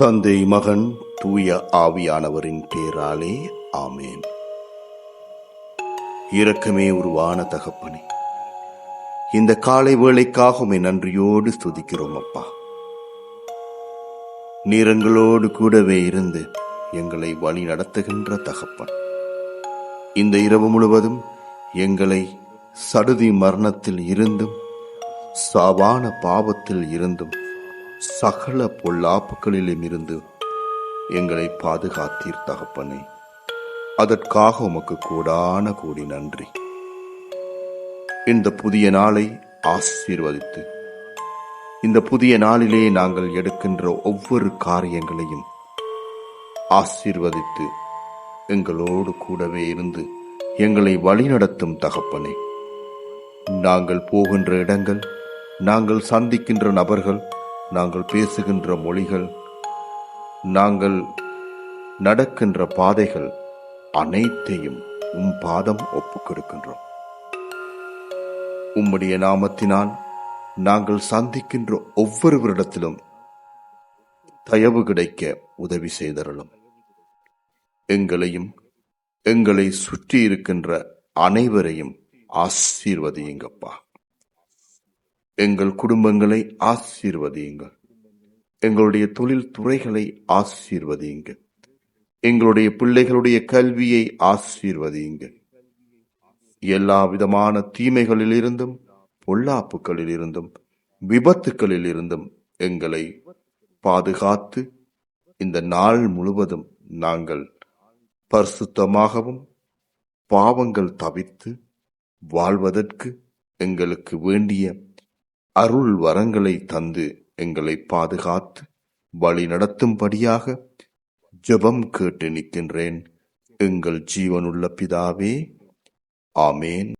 தந்தை மகன் தூய ஆவியானவரின் பேராலே ஆமேன். இரக்கமே உருவான தகப்பனே இந்த காலை வேளைக்காக உமை நன்றியோடு ஸ்துதிக்கிறோம் அப்பா. நீரங்களோடு கூடவே இருந்து எங்களை வழி நடத்துகின்ற தகப்பன். இந்த இரவு முழுவதும் எங்களை சடுதி மரணத்தில் இருந்தும் சாவான பாவத்தில் இருந்தும் சகல பொல்லாப்புகளிலும் இருந்து எங்களை பாதுகாத்தீர் தகப்பனே. அதற்காக உமக்கு கூடான கூடி நன்றி. இந்த புதிய நாளை ஆசீர்வதித்து இந்த புதிய நாளிலே நாங்கள் எடுக்கின்ற ஒவ்வொரு காரியங்களையும் ஆசீர்வதித்து எங்களோடு கூடவே இருந்து எங்களை வழிநடத்தும் தகப்பனே. நாங்கள் போகின்ற இடங்கள் நாங்கள் சந்திக்கின்ற நபர்கள் நாங்கள் பேசுகின்ற மொழிகள் நாங்கள் நடக்கின்ற பாதைகள் அனைத்தையும் உம் பாதம் ஒப்புக்கொடுக்கின்றோம் உம்முடைய நாமத்தினால் நாங்கள் சந்திக்கின்ற ஒவ்வொருவரிடத்திலும் தயவு கிடைக்க உதவி செய்தருளும். எங்களையும் எங்களை சுற்றி இருக்கின்ற அனைவரையும் ஆசீர்வதியுங்கப்பா. எங்கள் குடும்பங்களை ஆசீர்வதியுங்கள். எங்களுடைய தொழில் துறைகளை ஆசீர்வதியுங்க எங்களுடைய பிள்ளைகளுடைய கல்வியை ஆசீர்வதியுங்க எல்லா விதமான தீமைகளிலிருந்தும் விபத்துகளில் இருந்தும் எங்களை பாதுகாத்து இந்த நாள் முழுவதும் நாங்கள் பரிசுத்தமாகவும் பாவங்கள் தவிர்த்து வாழ்வதற்கு எங்களுக்கு வேண்டிய அருள் வரங்களை தந்து எங்களை பாதுகாத்து வழி நடத்தும்படியாக ஜெபம் கேட்டு நிற்கின்றேன். எங்கள் ஜீவனுள்ள பிதாவே ஆமேன்.